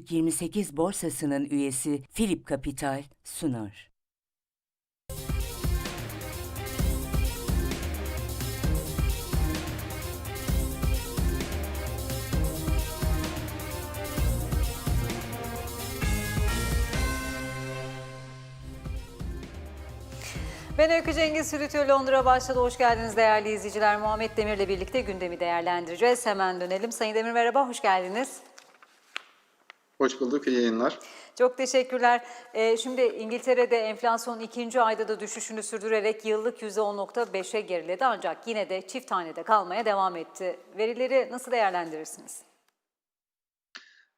Türk 28 borsasının üyesi Philip Capital sunar. Ben Öykü Cengiz Sürütüyor Londra başladı. Hoş geldiniz değerli izleyiciler. Muhammed Demir'le birlikte gündemi değerlendireceğiz. Hemen dönelim. Sayın Demir merhaba, hoş geldiniz. Hoş bulduk, iyi yayınlar. Çok teşekkürler. Ee, şimdi İngiltere'de enflasyon ikinci ayda da düşüşünü sürdürerek yıllık %10.5'e geriledi. Ancak yine de çift hanede kalmaya devam etti. Verileri nasıl değerlendirirsiniz?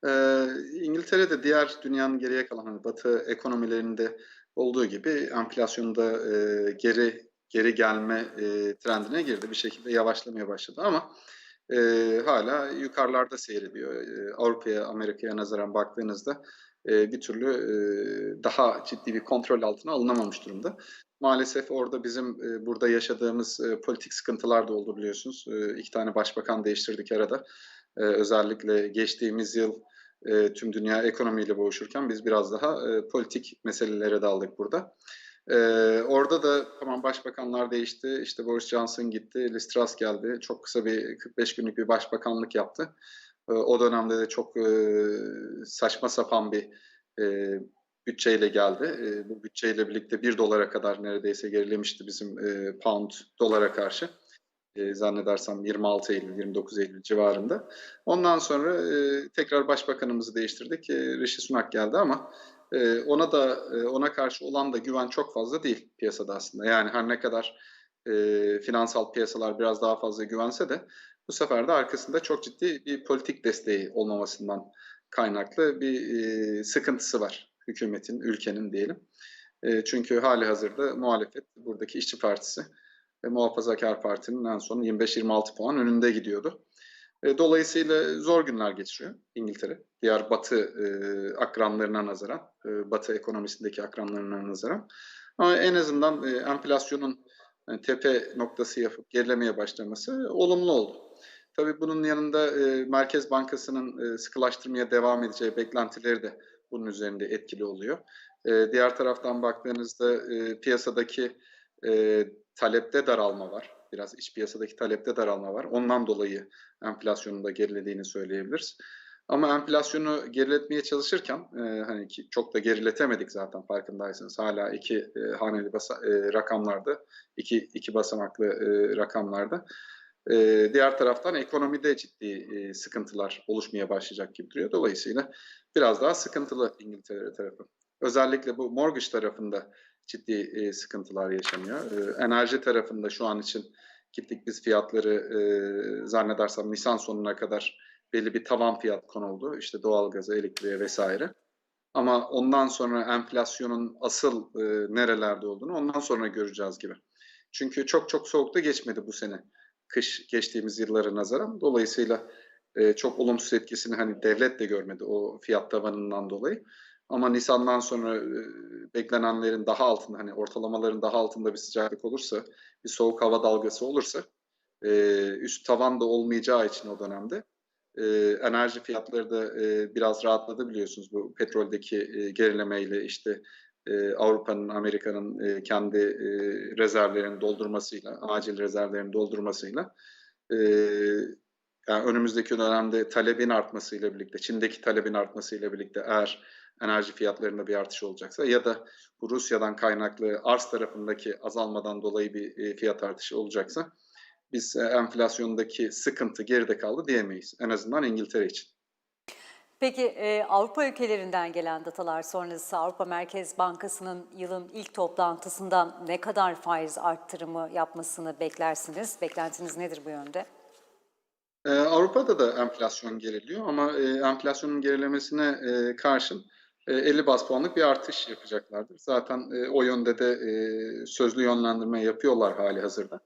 Ee, İngiltere'de diğer dünyanın geriye kalan hani Batı ekonomilerinde olduğu gibi enflasyonda e, geri geri gelme e, trendine girdi. Bir şekilde yavaşlamaya başladı ama e, hala yukarılarda seyrediyor. E, Avrupa'ya, Amerika'ya nazaran baktığınızda e, bir türlü e, daha ciddi bir kontrol altına alınamamış durumda. Maalesef orada bizim e, burada yaşadığımız e, politik sıkıntılar da oldu biliyorsunuz. E, iki tane başbakan değiştirdik arada. E, özellikle geçtiğimiz yıl e, tüm dünya ekonomiyle boğuşurken biz biraz daha e, politik meselelere daldık burada. E, orada da tamam başbakanlar değişti. İşte Boris Johnson gitti, Liz Truss geldi. Çok kısa bir 45 günlük bir başbakanlık yaptı. E, o dönemde de çok e, saçma sapan bir e, bütçeyle geldi. E, bu bütçeyle birlikte 1 dolara kadar neredeyse gerilemişti bizim e, pound dolara karşı e, zannedersem 26 Eylül, 29 Eylül civarında. Ondan sonra e, tekrar başbakanımızı değiştirdik. E, Rishi Sunak geldi ama e, ona da e, ona karşı olan da güven çok fazla değil piyasada aslında. Yani her ne kadar e, finansal piyasalar biraz daha fazla güvense de bu sefer de arkasında çok ciddi bir politik desteği olmamasından kaynaklı bir e, sıkıntısı var hükümetin, ülkenin diyelim. E, çünkü hali hazırda muhalefet, buradaki işçi partisi ve Muhafazakar Parti'nin en son 25-26 puan önünde gidiyordu. E, dolayısıyla zor günler geçiriyor İngiltere. Diğer Batı e, akranlarına nazaran, e, Batı ekonomisindeki akranlarına nazaran. Ama en azından e, enflasyonun e, tepe noktası yapıp gerilemeye başlaması olumlu oldu. Tabii bunun yanında e, Merkez Bankası'nın e, sıkılaştırmaya devam edeceği beklentileri de bunun üzerinde etkili oluyor. E, diğer taraftan baktığınızda e, piyasadaki e, talepte daralma var. Biraz iç piyasadaki talepte daralma var. Ondan dolayı enflasyonun da gerilediğini söyleyebiliriz. Ama enflasyonu geriletmeye çalışırken e, hani ki çok da geriletemedik zaten farkındaysanız. Hala iki e, haneli basa, e, rakamlarda, iki, iki basamaklı e, rakamlarda. E, diğer taraftan ekonomide ciddi e, sıkıntılar oluşmaya başlayacak gibi duruyor. Dolayısıyla biraz daha sıkıntılı İngiltere tarafı. Özellikle bu mortgage tarafında ciddi e, sıkıntılar yaşanıyor. E, enerji tarafında şu an için gittik biz fiyatları e, zannedersem Nisan sonuna kadar belli bir tavan fiyat konuldu. İşte doğalgaza, elektriğe vesaire. Ama ondan sonra enflasyonun asıl e, nerelerde olduğunu ondan sonra göreceğiz gibi. Çünkü çok çok soğukta geçmedi bu sene. Kış geçtiğimiz yıllara nazaran. Dolayısıyla e, çok olumsuz etkisini hani devlet de görmedi o fiyat tavanından dolayı. Ama Nisan'dan sonra e, beklenenlerin daha altında hani ortalamaların daha altında bir sıcaklık olursa, bir soğuk hava dalgası olursa e, üst tavan da olmayacağı için o dönemde e, enerji fiyatları da e, biraz rahatladı biliyorsunuz. Bu petroldeki e, gerilemeyle işte e, Avrupa'nın, Amerika'nın e, kendi e, rezervlerini doldurmasıyla, acil rezervlerini doldurmasıyla e, yani önümüzdeki dönemde talebin artmasıyla birlikte, Çin'deki talebin artmasıyla birlikte eğer enerji fiyatlarında bir artış olacaksa ya da bu Rusya'dan kaynaklı arz tarafındaki azalmadan dolayı bir e, fiyat artışı olacaksa biz e, enflasyondaki sıkıntı geride kaldı diyemeyiz. En azından İngiltere için. Peki e, Avrupa ülkelerinden gelen datalar sonrası Avrupa Merkez Bankası'nın yılın ilk toplantısında ne kadar faiz arttırımı yapmasını beklersiniz? Beklentiniz nedir bu yönde? Ee, Avrupa'da da enflasyon geriliyor ama e, enflasyonun gerilemesine e, karşın 50 bas puanlık bir artış yapacaklardır. Zaten e, o yönde de e, sözlü yönlendirme yapıyorlar hali hazırda.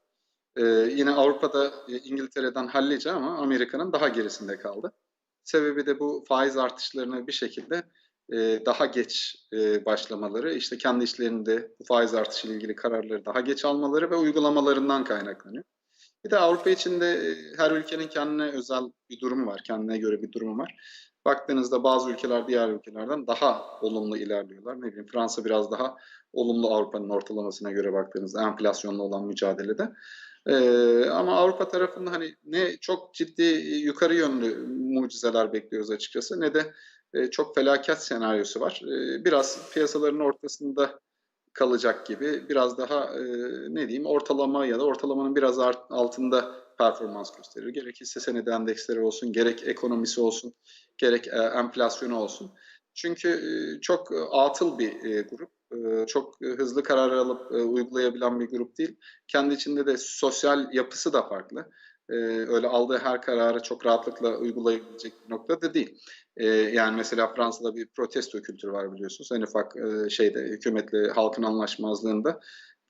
E, yine Avrupa'da e, İngiltere'den hallice ama Amerika'nın daha gerisinde kaldı. Sebebi de bu faiz artışlarını bir şekilde e, daha geç e, başlamaları, işte kendi işlerinde bu faiz artışı ilgili kararları daha geç almaları ve uygulamalarından kaynaklanıyor. Bir de Avrupa içinde e, her ülkenin kendine özel bir durumu var, kendine göre bir durumu var. Baktığınızda bazı ülkeler diğer ülkelerden daha olumlu ilerliyorlar. Ne bileyim Fransa biraz daha olumlu Avrupa'nın ortalamasına göre baktığınızda enflasyonla olan mücadelede. Ee, ama Avrupa tarafında hani ne çok ciddi yukarı yönlü mucizeler bekliyoruz açıkçası ne de e, çok felaket senaryosu var. E, biraz piyasaların ortasında kalacak gibi biraz daha e, ne diyeyim ortalama ya da ortalamanın biraz art- altında performans gösterir. Gerek hisse senedi endeksleri olsun, gerek ekonomisi olsun, gerek e, enflasyonu olsun. Çünkü e, çok e, atıl bir grup, çok hızlı karar alıp uygulayabilen bir grup değil. Kendi içinde de sosyal yapısı da farklı. Öyle aldığı her kararı çok rahatlıkla uygulayabilecek bir noktada değil. Yani mesela Fransa'da bir protesto kültürü var biliyorsunuz. En ufak şeyde hükümetle halkın anlaşmazlığında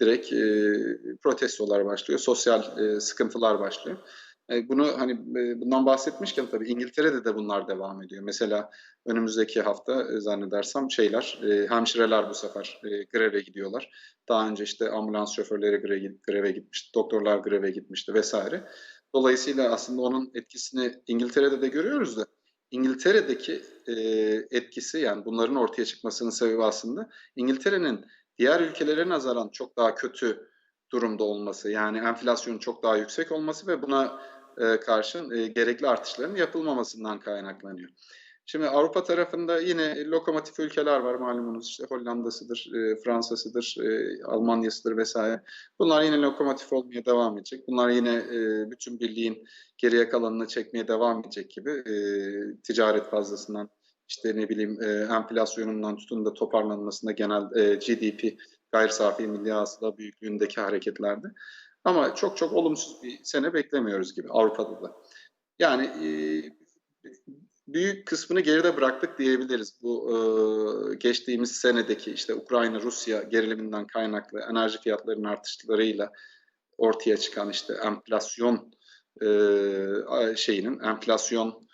direkt e, protestolar başlıyor, sosyal e, sıkıntılar başlıyor. E, bunu hani e, bundan bahsetmişken tabii İngiltere'de de bunlar devam ediyor. Mesela önümüzdeki hafta e, zannedersem şeyler, e, hemşireler bu sefer e, greve gidiyorlar. Daha önce işte ambulans şoförleri greve, greve gitmişti, doktorlar greve gitmişti vesaire. Dolayısıyla aslında onun etkisini İngiltere'de de görüyoruz da İngiltere'deki e, etkisi yani bunların ortaya çıkmasının sebebi aslında İngiltere'nin diğer ülkelere nazaran çok daha kötü durumda olması yani enflasyonun çok daha yüksek olması ve buna e, karşın e, gerekli artışların yapılmamasından kaynaklanıyor. Şimdi Avrupa tarafında yine lokomotif ülkeler var malumunuz işte Hollanda'sıdır, e, Fransa'sıdır, e, Almanya'sıdır vesaire. Bunlar yine lokomotif olmaya devam edecek. Bunlar yine e, bütün birliğin geriye kalanını çekmeye devam edecek gibi e, ticaret fazlasından işte ne bileyim e, enflasyonundan tutun da toparlanmasında genel e, GDP gayri safi milli hasıla büyüklüğündeki hareketlerde. Ama çok çok olumsuz bir sene beklemiyoruz gibi Avrupa'da da. Yani e, büyük kısmını geride bıraktık diyebiliriz. Bu e, geçtiğimiz senedeki işte Ukrayna-Rusya geriliminden kaynaklı enerji fiyatlarının artışlarıyla ortaya çıkan işte enflasyon e, şeyinin, enflasyon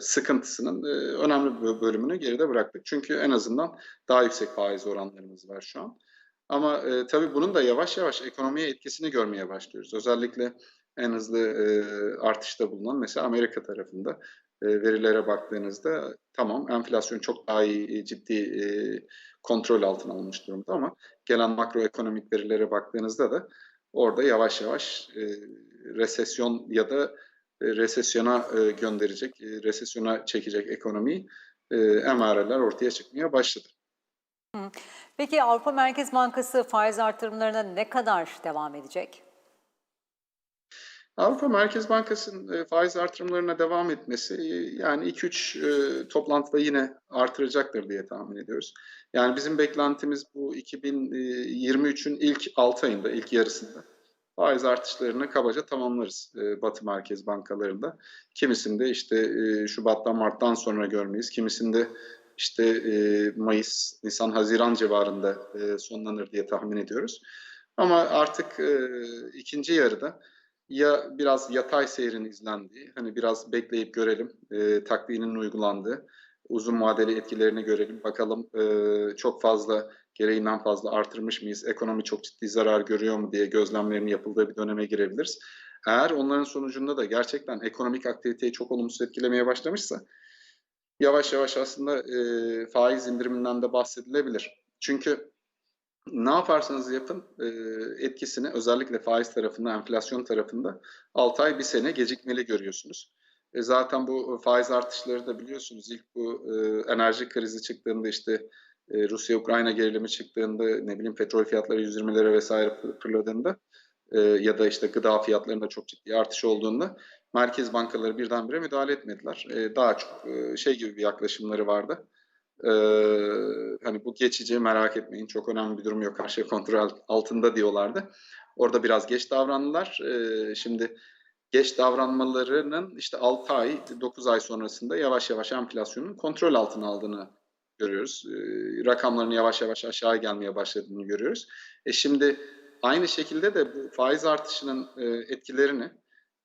sıkıntısının e, önemli bir bölümünü geride bıraktık. Çünkü en azından daha yüksek faiz oranlarımız var şu an. Ama e, tabii bunun da yavaş yavaş ekonomiye etkisini görmeye başlıyoruz. Özellikle en hızlı e, artışta bulunan mesela Amerika tarafında e, verilere baktığınızda tamam enflasyon çok daha iyi e, ciddi e, kontrol altına alınmış durumda ama gelen makroekonomik verilere baktığınızda da orada yavaş yavaş e, resesyon ya da e, resesyona e, gönderecek, e, resesyona çekecek ekonomiyi e, emareler ortaya çıkmaya başladı. Peki Avrupa Merkez Bankası faiz artırımlarına ne kadar devam edecek? Avrupa Merkez Bankası'nın e, faiz artırımlarına devam etmesi e, yani 2-3 e, toplantıda yine artıracaktır diye tahmin ediyoruz. Yani bizim beklentimiz bu 2023'ün ilk 6 ayında, ilk yarısında faiz artışlarını kabaca tamamlarız Batı merkez bankalarında. Kimisinde işte Şubat'tan Mart'tan sonra görmeyiz. Kimisinde işte Mayıs, Nisan, Haziran civarında sonlanır diye tahmin ediyoruz. Ama artık ikinci yarıda ya biraz yatay seyrin izlendiği, hani biraz bekleyip görelim, e, takvinin uygulandığı, uzun vadeli etkilerini görelim, bakalım e, çok fazla, gereğinden fazla artırmış mıyız, ekonomi çok ciddi zarar görüyor mu diye gözlemlerin yapıldığı bir döneme girebiliriz. Eğer onların sonucunda da gerçekten ekonomik aktiviteyi çok olumsuz etkilemeye başlamışsa, yavaş yavaş aslında e, faiz indiriminden de bahsedilebilir. Çünkü ne yaparsanız yapın e, etkisini özellikle faiz tarafında, enflasyon tarafında 6 ay bir sene gecikmeli görüyorsunuz. E, zaten bu faiz artışları da biliyorsunuz ilk bu e, enerji krizi çıktığında işte e, Rusya-Ukrayna gerilimi çıktığında ne bileyim petrol fiyatları 120'lere vesaire fırladığında e, ya da işte gıda fiyatlarında çok ciddi artış olduğunda merkez bankaları birdenbire müdahale etmediler. E, daha çok şey gibi bir yaklaşımları vardı hani bu geçici merak etmeyin çok önemli bir durum yok her şey kontrol altında diyorlardı. Orada biraz geç davrandılar. Şimdi geç davranmalarının işte 6 ay 9 ay sonrasında yavaş yavaş enflasyonun kontrol altına aldığını görüyoruz. Ee, rakamların yavaş yavaş aşağı gelmeye başladığını görüyoruz. E şimdi aynı şekilde de bu faiz artışının e, etkilerini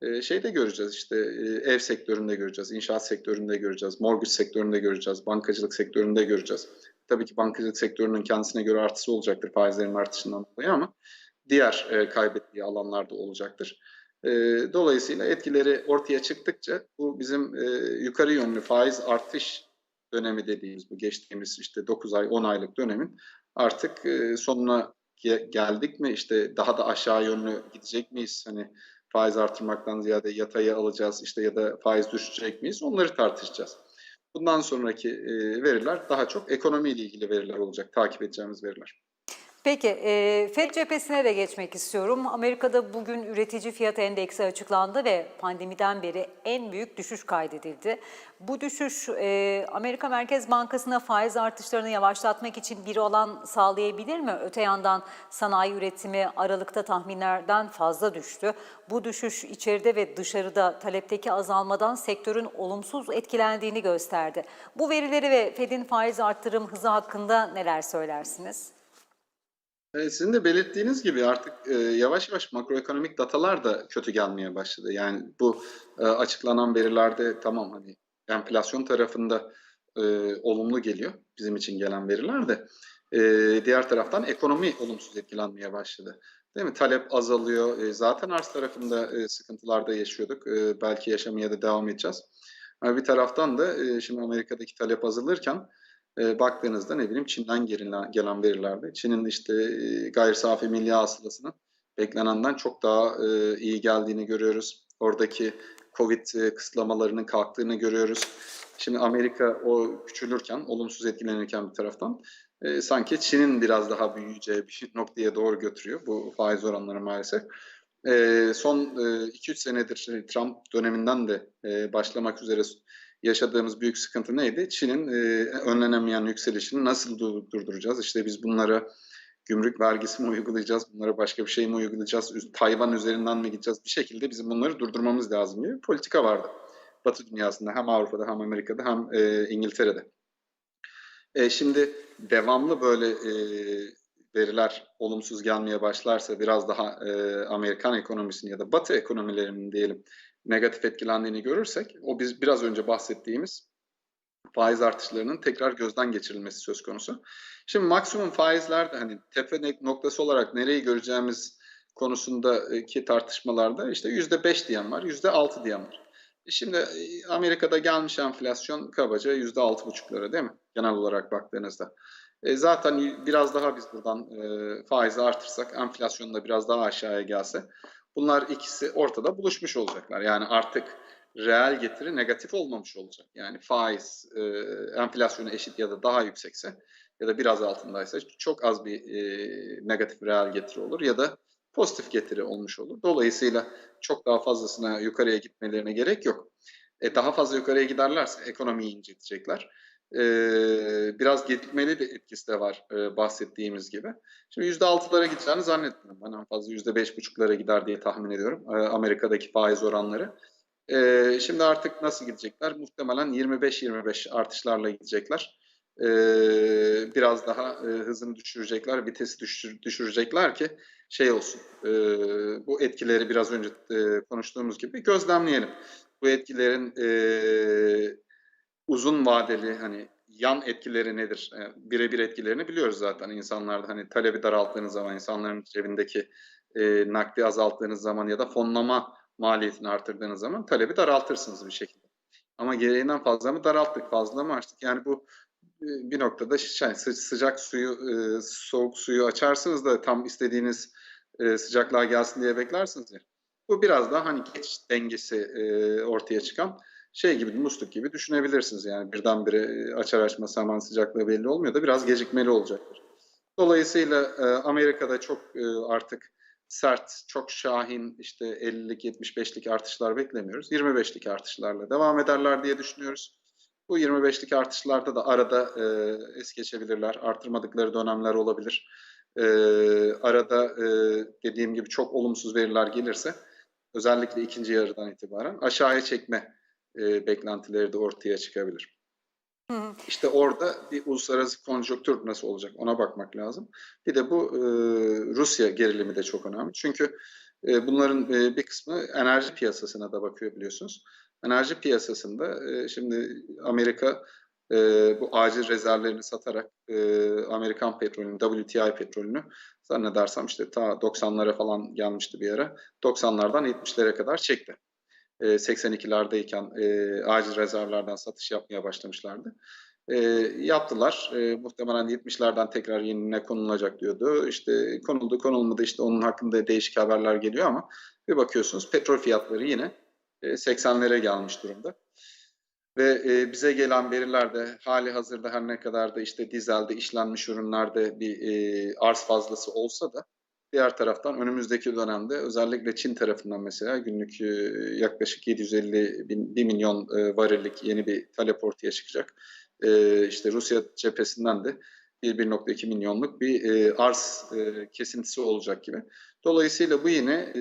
e, şeyde göreceğiz işte e, ev sektöründe göreceğiz, inşaat sektöründe göreceğiz, mortgage sektöründe göreceğiz, bankacılık sektöründe göreceğiz. Tabii ki bankacılık sektörünün kendisine göre artısı olacaktır faizlerin artışından dolayı ama diğer e, kaybettiği alanlarda olacaktır. E, dolayısıyla etkileri ortaya çıktıkça bu bizim e, yukarı yönlü faiz artış dönemi dediğimiz bu geçtiğimiz işte 9 ay 10 aylık dönemin artık e, sonuna ge- geldik mi? İşte daha da aşağı yönlü gidecek miyiz? Hani faiz artırmaktan ziyade yataya alacağız işte ya da faiz düşecek miyiz? Onları tartışacağız. Bundan sonraki e, veriler daha çok ekonomiyle ilgili veriler olacak, takip edeceğimiz veriler. Peki, e, FED cephesine de geçmek istiyorum. Amerika'da bugün üretici fiyat endeksi açıklandı ve pandemiden beri en büyük düşüş kaydedildi. Bu düşüş e, Amerika Merkez Bankası'na faiz artışlarını yavaşlatmak için bir olan sağlayabilir mi? Öte yandan sanayi üretimi Aralık'ta tahminlerden fazla düştü. Bu düşüş içeride ve dışarıda talepteki azalmadan sektörün olumsuz etkilendiğini gösterdi. Bu verileri ve FED'in faiz artırım hızı hakkında neler söylersiniz? Evet, sizin de belirttiğiniz gibi artık e, yavaş yavaş makroekonomik datalar da kötü gelmeye başladı. Yani bu e, açıklanan verilerde tamam hani enflasyon tarafında e, olumlu geliyor bizim için gelen veriler de e, diğer taraftan ekonomi olumsuz etkilenmeye başladı. Değil mi? Talep azalıyor. E, zaten arz tarafında e, sıkıntılarda yaşıyorduk. E, belki yaşamaya da devam edeceğiz. Ama bir taraftan da e, şimdi Amerika'daki talep azalırken e, baktığınızda ne bileyim Çin'den gelen, gelen verilerde Çin'in işte e, gayri safi milli hasılasının beklenenden çok daha e, iyi geldiğini görüyoruz. Oradaki Covid e, kısıtlamalarının kalktığını görüyoruz. Şimdi Amerika o küçülürken, olumsuz etkilenirken bir taraftan e, sanki Çin'in biraz daha büyüyeceği bir noktaya doğru götürüyor bu faiz oranları maalesef. E, son e, 2-3 senedir Trump döneminden de e, başlamak üzere yaşadığımız büyük sıkıntı neydi? Çin'in e, önlenemeyen yükselişini nasıl dur- durduracağız? İşte biz bunlara gümrük vergisi mi uygulayacağız? Bunlara başka bir şey mi uygulayacağız? Tayvan üzerinden mi gideceğiz? Bir şekilde bizim bunları durdurmamız lazım gibi bir politika vardı. Batı dünyasında hem Avrupa'da hem Amerika'da hem e, İngiltere'de. E, şimdi devamlı böyle e, veriler olumsuz gelmeye başlarsa biraz daha e, Amerikan ekonomisini ya da Batı ekonomilerinin diyelim negatif etkilendiğini görürsek o biz biraz önce bahsettiğimiz faiz artışlarının tekrar gözden geçirilmesi söz konusu. Şimdi maksimum faizlerde hani tepe noktası olarak nereyi göreceğimiz konusundaki tartışmalarda işte yüzde beş diyen var, yüzde altı diyen var. Şimdi e, Amerika'da gelmiş enflasyon kabaca yüzde altı buçuklara değil mi? Genel olarak baktığınızda. E, zaten biraz daha biz buradan e, faizi artırsak, enflasyon da biraz daha aşağıya gelse, bunlar ikisi ortada buluşmuş olacaklar. Yani artık reel getiri negatif olmamış olacak. Yani faiz e, enflasyona eşit ya da daha yüksekse ya da biraz altındaysa çok az bir e, negatif reel getiri olur ya da pozitif getiri olmuş olur. Dolayısıyla çok daha fazlasına yukarıya gitmelerine gerek yok. E, daha fazla yukarıya giderlerse ekonomiyi incitecekler. E, biraz gecikmeli de etkisi de var e, bahsettiğimiz gibi. Şimdi %6'lara gideceğini zannetmiyorum. Ben en fazla %5,5'lara gider diye tahmin ediyorum. E, Amerika'daki faiz oranları. E, şimdi artık nasıl gidecekler? Muhtemelen 25-25 artışlarla gidecekler. Biraz daha hızını düşürecekler, vitesi düşür, düşürecekler ki şey olsun. Bu etkileri biraz önce konuştuğumuz gibi gözlemleyelim. Bu etkilerin uzun vadeli hani yan etkileri nedir? E, birebir etkilerini biliyoruz zaten insanlarda. Hani talebi daralttığınız zaman, insanların cebindeki e, nakdi azalttığınız zaman ya da fonlama maliyetini artırdığınız zaman talebi daraltırsınız bir şekilde. Ama gereğinden fazla mı daralttık, fazla mı açtık? Yani bu e, bir noktada şey, sı- sıcak suyu, e, soğuk suyu açarsınız da tam istediğiniz e, sıcaklığa gelsin diye beklersiniz ya. Bu biraz daha hani geç dengesi ortaya çıkan şey gibi, musluk gibi düşünebilirsiniz. Yani birdenbire e, açar açmaz hemen sıcaklığı belli olmuyor da biraz gecikmeli olacaktır. Dolayısıyla e, Amerika'da çok e, artık sert, çok şahin işte 50'lik 75'lik artışlar beklemiyoruz. 25'lik artışlarla devam ederler diye düşünüyoruz. Bu 25'lik artışlarda da arada e, es geçebilirler. Artırmadıkları dönemler olabilir. E, arada e, dediğim gibi çok olumsuz veriler gelirse özellikle ikinci yarıdan itibaren aşağıya çekme e, beklentileri de ortaya çıkabilir. İşte orada bir uluslararası konjonktür nasıl olacak ona bakmak lazım. Bir de bu e, Rusya gerilimi de çok önemli. Çünkü e, bunların e, bir kısmı enerji piyasasına da bakıyor biliyorsunuz. Enerji piyasasında e, şimdi Amerika e, bu acil rezervlerini satarak e, Amerikan petrolünü, WTI petrolünü zannedersem işte ta 90'lara falan gelmişti bir ara. 90'lardan 70'lere kadar çekti. E, 82'lerdeyken e, acil rezervlerden satış yapmaya başlamışlardı. E, yaptılar. E, muhtemelen 70'lerden tekrar yenine konulacak diyordu. İşte konuldu konulmadı işte onun hakkında değişik haberler geliyor ama bir bakıyorsunuz petrol fiyatları yine e, 80'lere gelmiş durumda. Ve e, bize gelen veriler de hali hazırda her ne kadar da işte dizelde işlenmiş ürünlerde bir e, arz fazlası olsa da diğer taraftan önümüzdeki dönemde özellikle Çin tarafından mesela günlük e, yaklaşık 750 bin, 1 milyon e, varillik yeni bir talep ortaya çıkacak. E, işte Rusya cephesinden de 1-1.2 milyonluk bir arz kesintisi olacak gibi. Dolayısıyla bu yine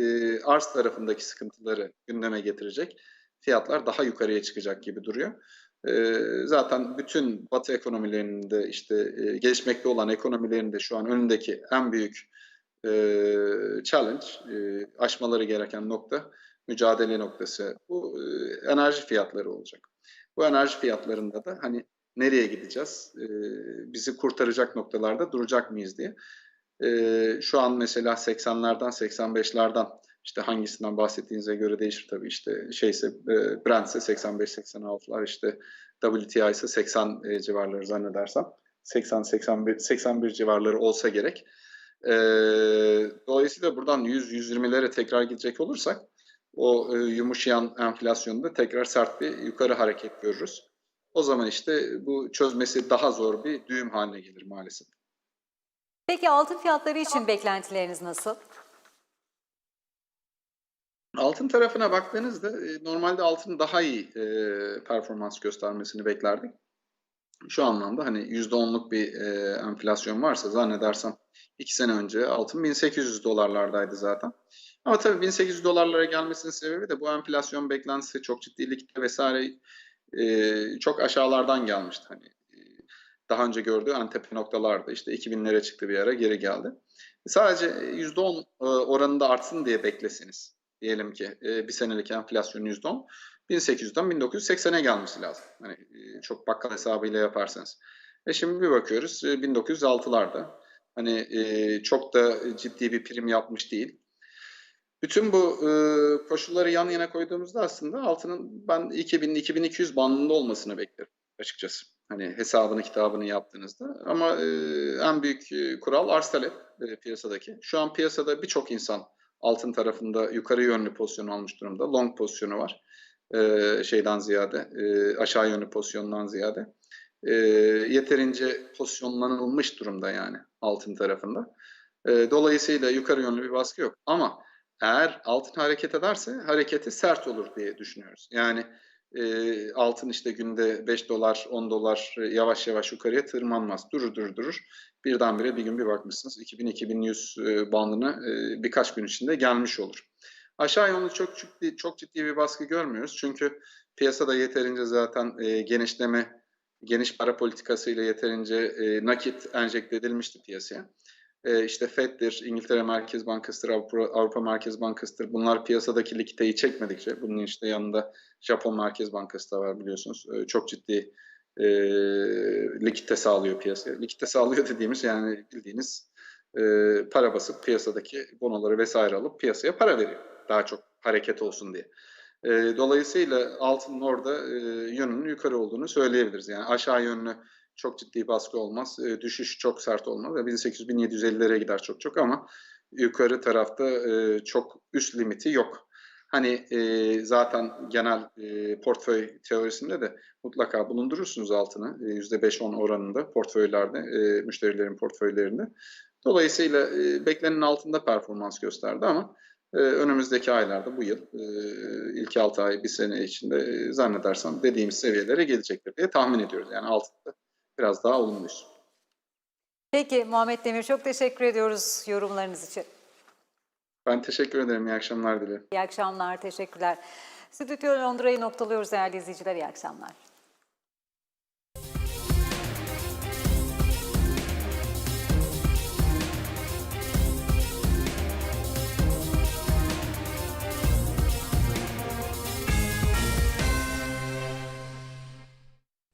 arz tarafındaki sıkıntıları gündeme getirecek. Fiyatlar daha yukarıya çıkacak gibi duruyor. Zaten bütün Batı ekonomilerinde işte e, gelişmekte olan ekonomilerinde şu an önündeki en büyük e, challenge, e, aşmaları gereken nokta, mücadele noktası bu e, enerji fiyatları olacak. Bu enerji fiyatlarında da hani nereye gideceğiz, e, bizi kurtaracak noktalarda duracak mıyız diye. E, şu an mesela 80'lerden 85'lerden işte hangisinden bahsettiğinize göre değişir tabii işte şeyse e, Brent ise 85-86'lar işte WTI ise 80 e, civarları zannedersem 80-81 81 civarları olsa gerek. E, dolayısıyla buradan 100-120'lere tekrar gidecek olursak o e, yumuşayan enflasyonda tekrar sert bir yukarı hareket görürüz. O zaman işte bu çözmesi daha zor bir düğüm haline gelir maalesef. Peki altın fiyatları için beklentileriniz nasıl? Altın tarafına baktığınızda e, normalde altın daha iyi e, performans göstermesini beklerdik. Şu anlamda hani %10'luk bir e, enflasyon varsa zannedersem 2 sene önce altın 1800 dolarlardaydı zaten. Ama tabii 1800 dolarlara gelmesinin sebebi de bu enflasyon beklentisi çok ciddilikte vesaire e, çok aşağılardan gelmişti. Hani e, daha önce gördüğü en tepe noktalarda işte 2000'lere çıktı bir ara geri geldi. Sadece %10 e, oranında artsın diye bekleseniz diyelim ki e, bir senelik enflasyon %10 1800'den 1980'e gelmesi lazım. Hani e, çok bakkal hesabıyla yaparsanız. E şimdi bir bakıyoruz e, 1906'larda. Hani e, çok da ciddi bir prim yapmış değil. Bütün bu e, koşulları yan yana koyduğumuzda aslında altının ben 2000-2200 bandında olmasını beklerim açıkçası. Hani hesabını kitabını yaptığınızda. Ama e, en büyük e, kural arz talep e, piyasadaki. Şu an piyasada birçok insan altın tarafında yukarı yönlü pozisyon almış durumda. Long pozisyonu var. E, şeyden ziyade, e, aşağı yönlü pozisyondan ziyade. E, yeterince pozisyonlanılmış durumda yani altın tarafında. Dolayısıyla yukarı yönlü bir baskı yok. Ama eğer altın hareket ederse hareketi sert olur diye düşünüyoruz. Yani altın işte günde 5 dolar 10 dolar yavaş yavaş yukarıya tırmanmaz. Durur durur durur. Birdenbire bir gün bir bakmışsınız 2000-2100 e, bandına birkaç gün içinde gelmiş olur. Aşağı yönlü çok ciddi, çok ciddi bir baskı görmüyoruz. Çünkü piyasada yeterince zaten e, genişleme, geniş para politikasıyla yeterince e, nakit enjekte edilmişti piyasaya e, işte FED'dir, İngiltere Merkez Bankası'dır, Avrupa, Avrupa Merkez Bankası'dır. Bunlar piyasadaki likiteyi çekmedikçe, bunun işte yanında Japon Merkez Bankası da var biliyorsunuz. E, çok ciddi e, likite sağlıyor piyasaya. Likite sağlıyor dediğimiz yani bildiğiniz e, para basıp piyasadaki bonoları vesaire alıp piyasaya para veriyor. Daha çok hareket olsun diye. E, dolayısıyla altının orada e, yönünün yukarı olduğunu söyleyebiliriz. Yani aşağı yönlü çok ciddi baskı olmaz. E, düşüş çok sert olmaz. 1800-1750'lere gider çok çok ama yukarı tarafta e, çok üst limiti yok. Hani e, zaten genel e, portföy teorisinde de mutlaka bulundurursunuz altını e, %5-10 oranında portföylerde, e, müşterilerin portföylerinde. Dolayısıyla e, beklenenin altında performans gösterdi ama e, önümüzdeki aylarda bu yıl e, ilk 6 ay bir sene içinde e, zannedersem dediğimiz seviyelere gelecektir diye tahmin ediyoruz. Yani altında biraz daha olumluyuz. Peki Muhammed Demir çok teşekkür ediyoruz yorumlarınız için. Ben teşekkür ederim. İyi akşamlar dilerim. İyi akşamlar, teşekkürler. Stüdyo Londra'yı noktalıyoruz değerli izleyiciler. İyi akşamlar.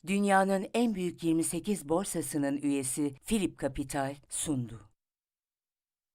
Dünyanın en büyük 28 borsasının üyesi Philip Capital sundu.